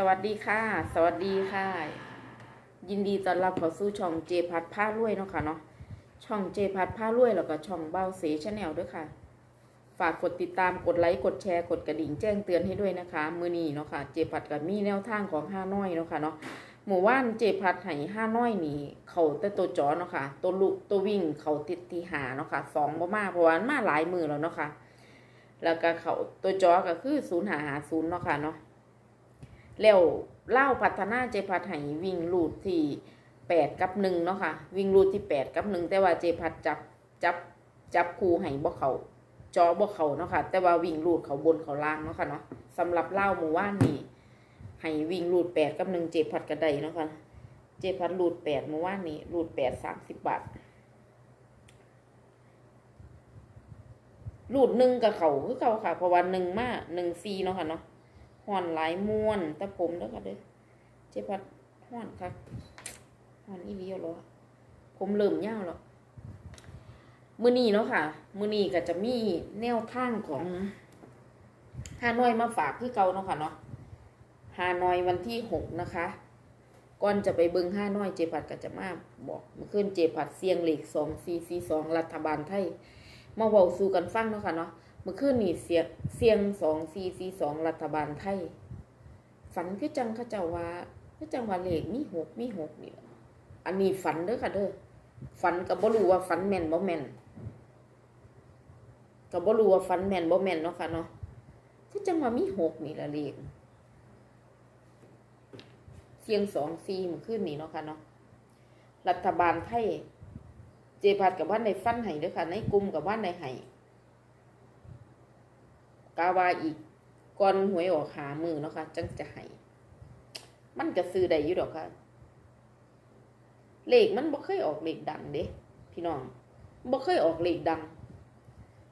สวัสดีค่ะ สวัสดีค่ะ ยินดีต้อนรับเข้าสู่ช่องเจพัดผ้ารวยเนาะค่ะเนาะช่องเจพัดผ้ารวยแล้วก็ช่องเบ้าเสชแนลด้วยค่ะ ฝากกดติดตามกดไลค์กดแชร์กดกระดิ่งแจ้งเตือนให้ด้วยนะคะ มือนีเนาะค่ะ เจพัดกับมีแนวทางของห้าน้อยเนาะค่ะเนาะหมู่ว่านเจพัดให้ห้าน้อยนี่เขาแต่ตัวจอเนาะค่ะ ตัวลุตัววิ่งเขาติดที่หาเนาะค่ะสองบ่มาเพราะว่ามันมาหลายมือแล้วเนาะค่ะ แล้วก็เขาตัวจอก็คือศูนย์หาหาศูนย์เนาะค่ะเนาะ แล้วเล่าพัฒนาเจพัดให้วิ่งรูดที่แปดกับหนึ่งเนาะค่ะ วิ่งรูดที่แปดกับหนึ่งแต่ว่าเจพัดจับจับจับคูให้บ่เขาจอบ่เขาเนาะค่ะ แต่ว่าวิ่งรูดเขาบนเขาล่างเนาะค่ะเนาะสำหรับเล่าหมู่ว่านนี่ให้วิ่งรูดแปดกับหนึ่งเจพัดกระไดเนาะค่ะเจพัดรูดแปดมู่ว่านนี่รูดแปดสามสิบบาทรูดหนึ่งกับเขาคือเขาค่ะเพราะว่าหนึ่งมาหนึ่งซีเนาะค่ะเนาะ ห่อนหลายม้วนแต่ผมเด้อค่ะเด้อเจ๊พัดห่อนค่ะห่อนอีเลียวเหรอผมเริ่มยาวแล้วมือนี้เนาะค่ะ มือนี้ก็จะมีแนวทางของฮานอยมาฝากคือเก่าเนาะค่ะเนาะฮานอยวันที่หกนะคะก่อนจะไปเบิงห้าน้อยเจพัดก็จะมาบอกมื่อคืนเจพัดเสียงเหล็กสองซีซีสองรัฐบาลไทยมาเว้าสู่กันฟังเนาะค่ะเนาะ มื่อคืนนี่เสียเสียงสองซีซีสองรัฐบาลไทย ฝันคือจังเขาเจ้าว่าคือจังว่าเลขมีหกมีหกนี่ล่ะอันนี้ฝันเด้อค่ะเด้อฝันก็บ่รู้ว่าฝันแม่นบ่แม่นก็บ่รู้ว่าฝันแม่นบ่แม่นเนาะค่ะเนาะคือจังว่ามีหกนี่ละเลขเสียงสองซีเมื่อคืนนี่เนาะค่ะเนาะรัฐบาลไทยเจพัดกับว่านในฟันให้เด้อค่ะ ในกลุ่มกับว่านในให้ กาวาอีกก่อนหวยออกหามือเนาะค่ะจังจะให้มันก็ซื้อได้อยู่ดอกค่ะเลขมันบ่เคยออกเลขดังเด้พี่น้องบ่เคยออกเลขดัง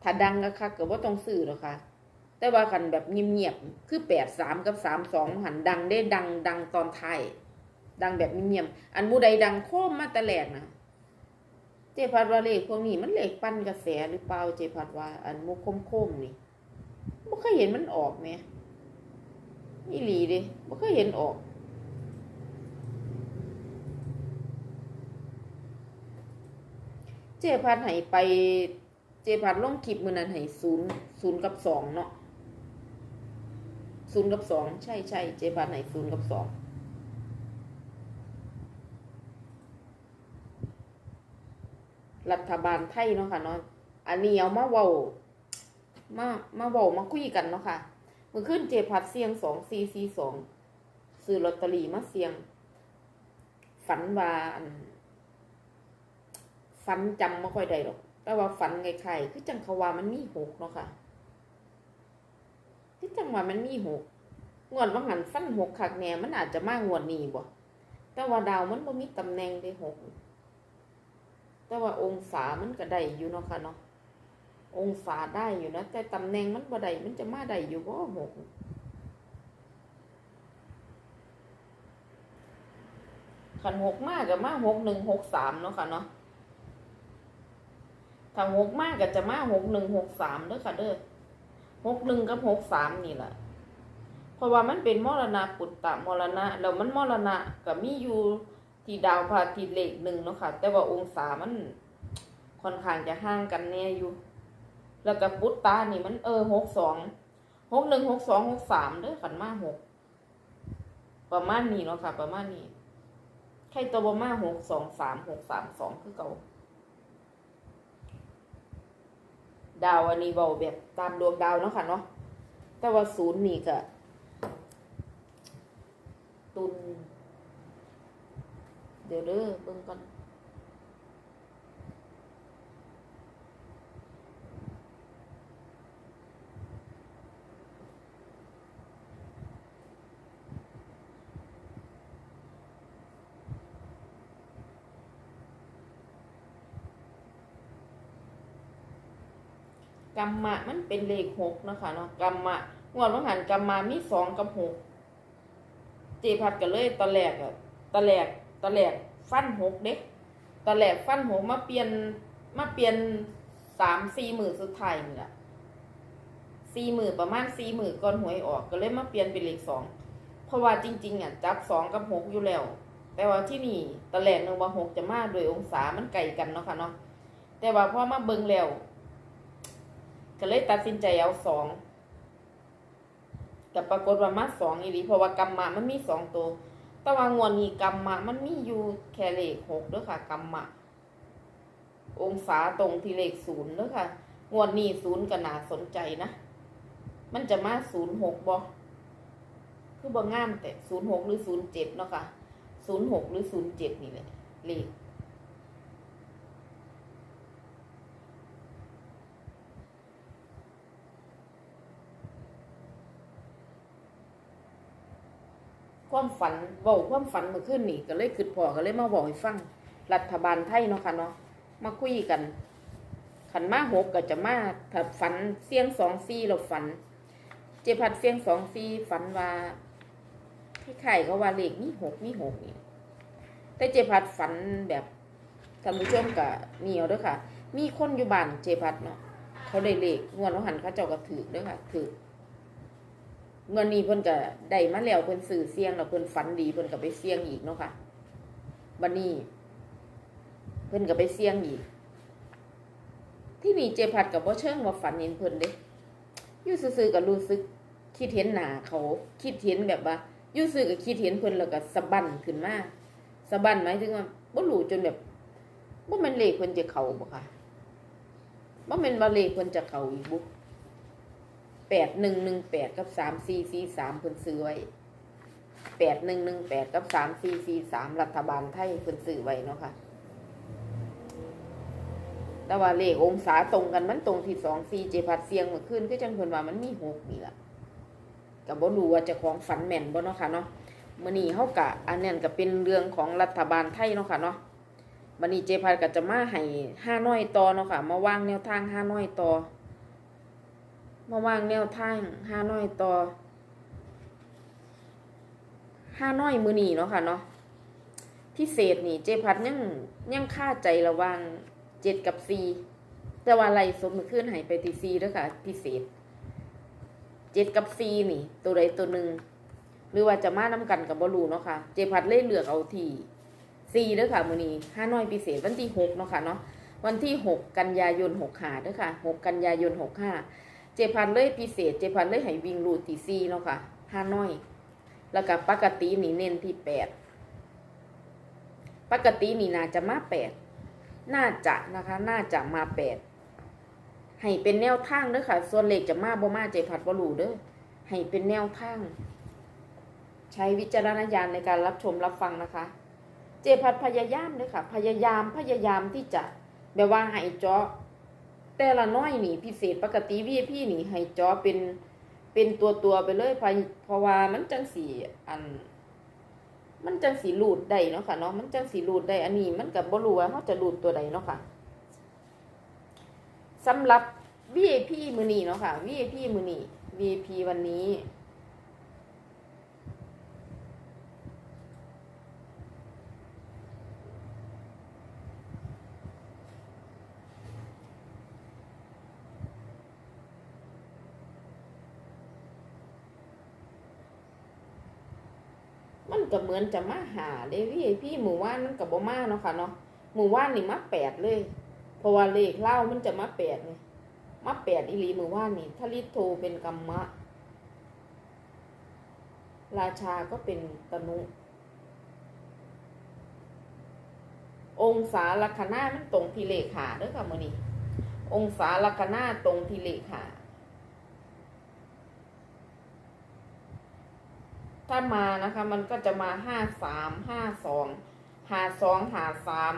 ถ้าดังก็คักก็บ่ต้องซื้อหรอกค่ะ แต่ว่าคันแบบเงียบๆคือแปดสามกับสามสองหันดังได้ดังดังตอนไทยดังแบบเงียบอันผู้ใดดังโค้มมาต่แรกนะเจพัดว่าเลขพวกนี้มันเลขปั้นกระแสหรือเปล่าเจพัดว่าอันมุกโค้มๆนี่ บ่เคยเห็นมันออกแหม่อีหลีเด้บ่เคยเห็นออก เจพัดให้ไปเจพัดลงคลิปมือนั้นให้ศูนย์ศูนย์กับสองเนาะศูนย์กับสองใช่ใช่เจพัดให้ศูนย์กับสองรัฐบาลไทยเนาะค่ะเนาะอันนี้เอามาเว้า มามาบอกมาคุยกันเนาะค่ะมือขึ้นเจพัดเสียงสองซีซีสองซื้อลอตเตอรี่มาเสียง ฝันว่าฝันจำไม่ค่อยได้หรอก แต่ว่าฝันไงไข่คือจังเขาว่ามันมีหกเนาะค่ะที่จังว่ามันมีหกงวดว่าหันฟันหกขักแหน่มันอาจจะมากงวดนี้บ่แต่ว่าดาวมันบ่มีตำแหน่งได้หกแต่ว่าองศามันก็ได้อยู่เนาะค่ะเนาะ องศาได้อยู่นะ แต่ตำแหน่งมันบ่ได้มันจะมาได้อยู่บ่หกขันหกมากกับมาหกหนึ่งหกสามเนาะค่ะเนาะถ้าหกมากก็จะมาหกหนึ่งหกสามเด้อค่ะเด้อหกหนึ่งกับหกสามนี่แหละเพราะว่ามันเป็นมรณะปุตตะมรณะแล้วมันมรณะก็มีอยู่ที่ดาวพระอาทิตย์เลขหนึ่งเนาะค่ะ แต่ว่าองศามันค่อนข้างจะห่างกันแน่อยู่ แล้วก็ปุตตานี่มันเออหกสองหกหนึ่งหกสองหกสามเด้อขันมาหกประมาณนี้เนาะค่ะ ประมาณนี้ใครตัวประมาณหกสองสามหกสามสองคือเก่าดาวอันนี้เบาแบบตามดวงดาวเนาะค่ะเนาะแต่ว่าศูนย์นี่ก็ตุน เดี๋ยวเด้อเบิ่งก่อน กรรมะมันเป็นเลขหกนะคะเนาะกรรมะงวดว่าหันกรรมะมีสองกับหกเจพัดกันเลยตอนแรกอะตอนแรกตอนแรกฟันหกเด็กตอนแรกฟันหกมาเปลี่ยนมาเปลี่ยนสามสี่หมื่นสุดท้ายนี่แหละสี่หมื่นประมาณสี่หมื่นก่อนหวยออกก็เลยมาเปลี่ยนเป็นเลขสองเพราะว่าจริง ๆอะจับสองกับหกอยู่แล้ว แต่ว่าที่นี่ตะแหลกหนึ่งว่าหกจะมากโดยองศามันไกลกันเนาะค่ะเนาะแต่ว่าพอมาเบิ่งแล้ว ก็เลยตัดสินใจเอาสองแต่ปรากฏว่ามาสองอีหลีเพราะว่ากำมะมันมีสองตัวแต่ว่างวดนี้กำมะมันมีอยู่แค่เลขหกเด้อค่ะกำมะ องศาตรงที่เลขศูนย์เด้อค่ะ งวดนี้ศูนย์ก็น่าสนใจนะ มันจะมาศูนย์หกบ่คือบ่งามแต่ศูนย์หกหรือศูนย์เจ็ดเนาะค่ะศูนย์หกหรือศูนย์เจ็ดนี่แหละเลข ความฝันเบาความฝันเมื่อคืนนี่ก็เลยคิดพอก็เลยมาบอกให้ฟังรัฐบาลไทยเนาะค่ะเนาะมาคุยกันขันมาหกก็จะมาถ้าฝันเสียงสองซี่เราฝัน เจพัดเสียงสองซี่ฝันว่าพี่ไข่ก็ว่าเลขมีหกมีหกนี่แต่เจพัดฝันแบบท่านผู้ชมกับเหนียวด้วยค่ะ มีคนอยู่บ้านเจพัดเนาะเขาได้เลขงวดเขาหันเขาเจ้าก็ถือด้วยค่ะถือ เมื่อนี้เพิ่นก็ได้มาแล้วเพิ่นสื่อเสียงแล้วเพิ่นฝันดีเพิ่นก็ไปเสียงอีกเนาะค่ะบัดนี้ เพิ่นก็ไปเสียงอีก ที่นี่เจพัดกับบ่เชิงว่าฝันเห็นเพิ่นเด้อยู่ซื่อๆก็รู้สึกคิดเห็นหนาเขา คิดเห็นแบบว่ายู่ซื่อก็คิดเห็นเพิ่นแล้วก็สะบั้นขึ้นมาสะบั้นหมายถึงว่าบ่รู้จนแบบบ่ม่นเลขเพิ่นจะเข้าบ่ค่ะบ่แม่นว่าเลขเพิ่นจะเข้าอีกบุ แปดหนึ่งหนึ่งแปดกับสามสี่สี่สามเพิ่นซื้อไว้แปดหนึ่งหนึ่งแปดกับสามสี่สี่สามรัฐบาลไทยเพิ่นซื้อไว้เนาะค่ะแต่ว่าเลของศาตรงกันมันตรงที่สองสี่เจพัดเสียงเมื่อคืนก็จังเพิ่นว่ามันมีหกนี่ละก็บ่รู้ว่าจะของฝันแม่นบ่เนาะค่ะเนาะมื้อนี้เฮากะอันนั้นก็เป็นเรื่องของรัฐบาลไทยเนาะค่ะเนาะบัดนี้เจพัดก็จะมาให้ห้าน้อยต่อเนาะค่ะมาวางแนวทางห้าน้อยต่อ มาวางแนวทางห้าน้อยต่อห้าน้อยมื้อนี้เนาะค่ะเนาะพิเศษนี่เจพัดยังยังค่าใจระว่างเจ็ดกับสี่แต่ว่าไล่สมือขึ้นหายไปที่สี่ด้วยค่ะ พิเศษเจ็ดกับสี่นี่ ตัวใดตัวหนึ่งหรือว่าจะมาน้ากันกับบอลูเนาะค่ะ เจพัดเล่เลือกเอาที่สี่ด้วยค่ะมือนี้ห้าน้อยพิเศษวันที่หกเนาะค่ะเนาะวันที่หกกันยายนหกหาด้วยค่ะหกกันยายนหกห้า เจพัดเลยพิเศษ เจพัดเลยให้วิ่งรูดที่สี่เนาะค่ะห้าน้อย แล้วก็ปกตินี่เน้นที่แปดปกตินี่น่าจะมาแปดน่าจะนะคะ น่าจะมาแปดให้เป็นแนวทางเด้อค่ะ ส่วนเลขจะมาบ่มาใจผัดบ่รูเด้อให้เป็นแนวทาง ใช้วิจารณญาณในการรับชมรับฟังนะคะ เจพัดพยายามเด้อค่ะ พยายามพยายามที่จะแบบว่าให้เจาะ แต่ละน้อยนี่พิเศษปกติวีพี่นี่ให้จอเป็นเป็นตัวตัวไปเลยเพราะเพราะว่ามันจังสีอัน มันจังสีรูดได้เนาะค่ะเนาะมันจังสีรูดได้อันนี้ มันกับบรูว่าเขาจะรูดตัวใดเนาะค่ะสำหรับ VIP มือนี้เนาะค่ะ VIP มือนี้ VIP วันนี้ มันก็เหมือนจะมาหาเดวี่พี่หมู่ว่านมันกับบ่มาเนาะค่ะเนาะหมู่ว่านนี่มาแปดเลย เพราะว่าเลขเล่ามันจะมาแปดไงมาแปดอีหลีหมู่ว่านนี่ถ้าลิโทเป็นกรรมะ ราชาก็เป็นตนุ องศาลัคนามันตรงทีเลขาเด้อค่ะมือนี้องศาลัคนาตรงทีเลขา ถ้ามานะคะ มันก็จะมาห้าสามห้าสองหาสองหาสาม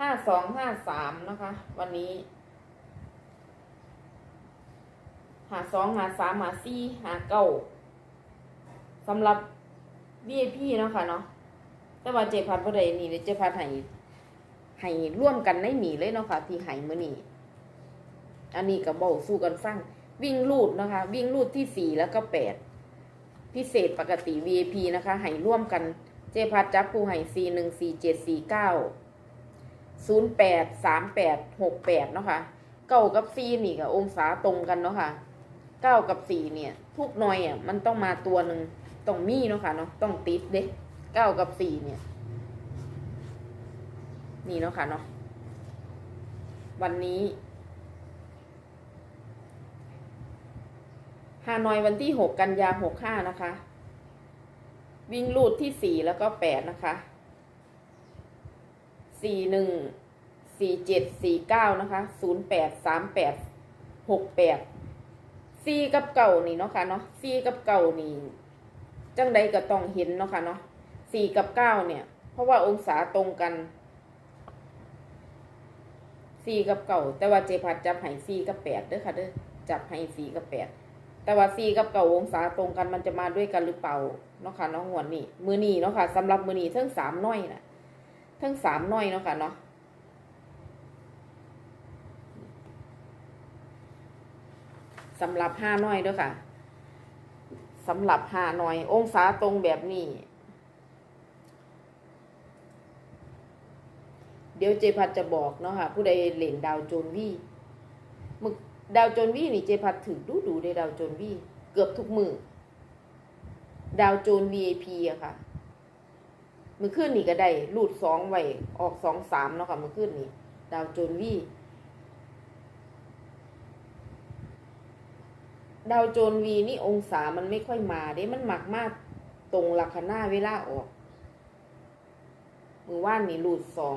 ห้าสองห้าสามนะคะ วันนี้ หาสองหาสามหาสี่หาเก้าสำหรับ VIP เนาะค่ะเนาะแต่ว่าเจพัดประเดนี่เจพัดให้ให้ร่วมกันในหนีเลยเนาะค่ะที่ให้มื้อนี้อันนี้ก็บอกสู้กันฟัง วิ่งลูดนะคะ วิ่งลูดที่สี่แล้วก็แปดพิเศษปกติ VIP นะคะให้ร่วมกันเจพัดจับผู้ให้สี่หนึ่งสี่เจ็ดสี่เก้าศูนย์แปดสามแปดหกแปดเนาะค่ะเก้ากับสี่นี่กับองศาตรงกันเนาะค่ะเก้ากับสี่เนี่ย ทุกหน่วยอะมันต้องมาตัวหนึ่งต้องมีเนาะค่ะเนาะต้องติดเด้เก้ากับสี่เนี่ย นี่เนาะค่ะเนาะวันนี้ ฮานอยวันที่หกกันยาหกห้านะคะ วิ่งลูดที่สี่แล้วก็แปดนะคะสี่หนึ่งสี่เจ็ดสี่เก้านะคะศูนย์แปดสามแปดหกแปดสี่กับเก่านี่เนาะค่ะเนาะสี่กับเก่านี่จังใดก็ต้องเห็นเนาะค่ะเนาะสี่กับเก้าเนี่ย เพราะว่าองศาตรงกันสี่กับเก่าแต่ว่าเจพัดจับให้สี่กับแปดเด้อค่ะเด้อจับให้สี่กับแปด แต่ว่าสี่กับเก่าองศาตรงกันมันจะมาด้วยกันหรือเปล่าเนาะค่ะนาะงหวดนี้มือนีเนาะค่ะสำหรับมือนีทั้งสามน้อยนะทั้งสามน้อยเนาะค่ะเนาะสำหรับห้าน้อยด้วยค่ะสำหรับห้าน้อย องศาตรงแบบนี้ เดี๋ยวเจพัดจะบอกเนาะค่ะผู้ใดเล่นดาวโจนวี่มึกดาวโจนวี่นี่เจพัดถึงดู ดูได้ดาวโจนวี่เกือบทุกมือดาวโจน VIP อะค่ะ มือขึ้นนี่ก็ได้รูดสองไว้ออกสองสามเนาะค่ะมือขึ้นนี่ ดาวโจนวี่ดาวโจนวีนี่องศามันไม่ค่อยมาเด้ มันหมักมากตรงลัคนาเวลาออก มือว่านนี่รูดสอง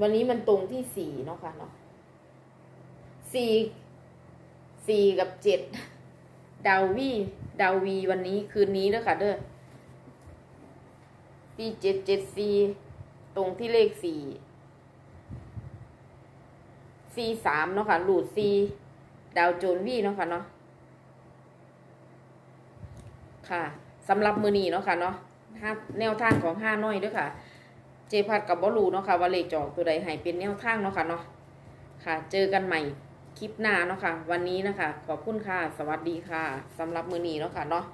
วันนี้มันตรงที่สี่เนาะค่ะเนาะสี่สี่กับเจ็ดดาววีดาววีวันนี้คืนนี้เด้อค่ะ เด้อปีเจ็ดเจ็ดสี่ตรงที่เลขสี่สี่สามเนาะค่ะรูดสี่ดาวโจนวีเนาะค่ะเนาะค่ะสำหรับมือนีเนาะค่ะเนาะห้าแนวทางของห้าน้อยด้วยค่ะ เจพัดกับบอลูเนาะค่ะว่าเลขจอกตัวใดให้เป็นแนวทางเนาะค่ะเนาะค่ะ เจอกันใหม่คลิปหน้าเนาะค่ะ วันนี้นะคะ ขอบคุณค่ะ สวัสดีค่ะสำหรับมือนีเนาะค่ะเนาะ